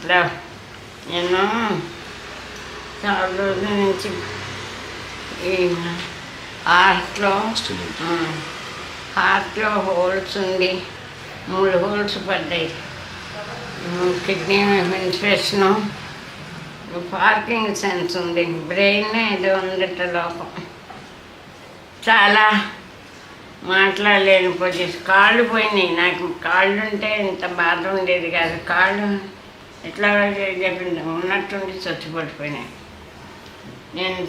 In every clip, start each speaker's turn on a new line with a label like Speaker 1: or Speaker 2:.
Speaker 1: ఇట్లా నేను చాలా రోజుల నుంచి ఈ హార్ట్లో హార్ట్లో హోల్స్ ఉంది మూడు హోల్స్ పడ్డాయి. కిడ్నీ ఇన్ఫెక్షను పార్కింగ్ సెన్స్ ఉంది. బ్రెయిన్ ఏదో ఉందట లోపం. చాలా మాట్లాడలేని పొజిషన్. కాళ్ళు పోయినాయి. నాకు కాళ్ళు ఉంటే ఇంత బాధ ఉండేది కాదు. కాళ్ళు ఎట్లా చెప్పింది ఉన్నట్టుండి చచ్చిపడిపోయినాయి నేను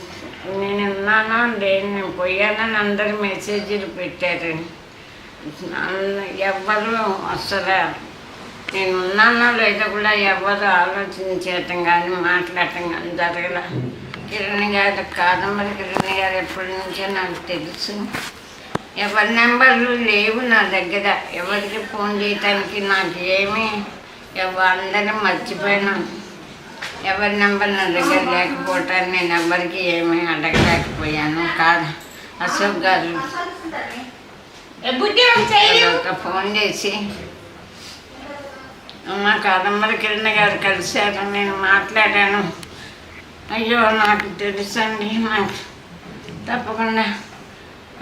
Speaker 1: నేను ఉన్నానా లేను నేను పోయానని అందరు మెసేజ్లు పెట్టారు. ఎవ్వరు అసలు నేను ఉన్నానో లేదో కూడా ఎవరు ఆలోచించేయటం కానీ మాట్లాడటం కానీ జరగలే. కిరణ్ గారు కాదమ్మరి కిరణ్ గారు ఎప్పటి నుంచో నాకు తెలుసు. ఎవరి నెంబర్లు లేవు నా దగ్గర. ఎవరికి ఫోన్ చేయటానికి నాకు ఏమీ అందరం మర్చిపోయినాను ఎవరి నెంబర్ నా దగ్గర లేకపోవటాన్ని నేను ఎవరికి ఏమీ అడగలేకపోయాను కాదు. అశోక్ గారు ఒక ఫోన్ చేసి మా కాదమ్మరి కిరణ్ గారు కలిశారు నేను మాట్లాడాను. అయ్యో నాకు తెలుసండి నాకు తప్పకుండా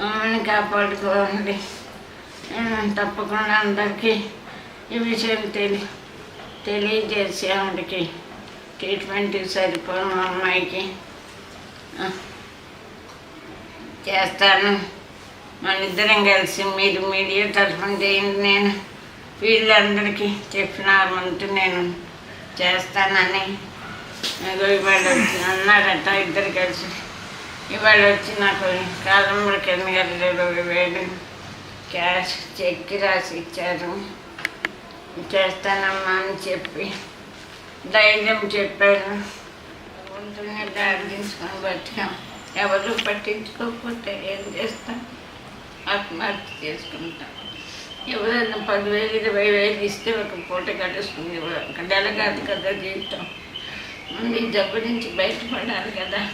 Speaker 1: అమ్మని కాపాడుకోండి. నేను తప్పకుండా అందరికీ ఈ విషయం తెలి తెలియజేసి ఆవిడకి ట్రీట్మెంట్ సరిపోను మా అమ్మాయికి. చేస్తాను. మన ఇద్దరం కలిసి మీరు మీడియా తరఫున చేయండి. నేను వీళ్ళందరికీ చెప్పినామంటూ నేను చేస్తానని. ఇవాళ వచ్చి అన్నారట ఇద్దరు కలిసి. ఇవాళ వచ్చి నాకు కాలంలో కింద గారు వేలు క్యాష్ చెక్కి రాసి ఇచ్చారు. చేస్తానమ్మా అని చెప్పి ధైర్యం చెప్పారు. ఉంటూనే దారి తీసుకొని బతికాం. ఎవరు పట్టించుకోకపోతే ఏం చేస్తాం? ఆత్మహత్య చేసుకుంటాం. ఎవరైనా పదివేలు ఇరవై వేలు ఇస్తే ఒక పూట గడుస్తుంది. ఒక నెల కాదు కదా జీవితం. ముందు ఈ జబ్బు నుంచి బయటపడాలి కదా.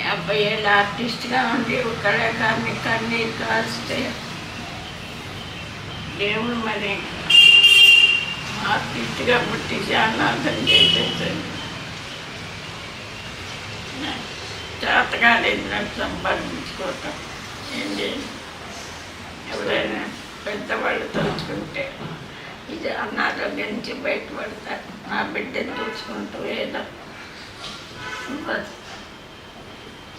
Speaker 1: యాభై ఏళ్ళ ఆర్టిస్ట్గా ఉండి ఒక కళాకారుని కన్నీరు కాస్తే దేవుడు మరి ఆర్టిస్ట్గా పుట్టించి చాలా అర్థం చేసేసాడు. చేతగాలేదు నాకు సంపాదించుకోవటం ఏం చేయండి ఎవరైనా పెద్దవాళ్ళు తలుచుకుంటే ఇది అనారోగ్యం నుంచి బయటపడతారు. నా బిడ్డను చూసుకుంటూ ఏదో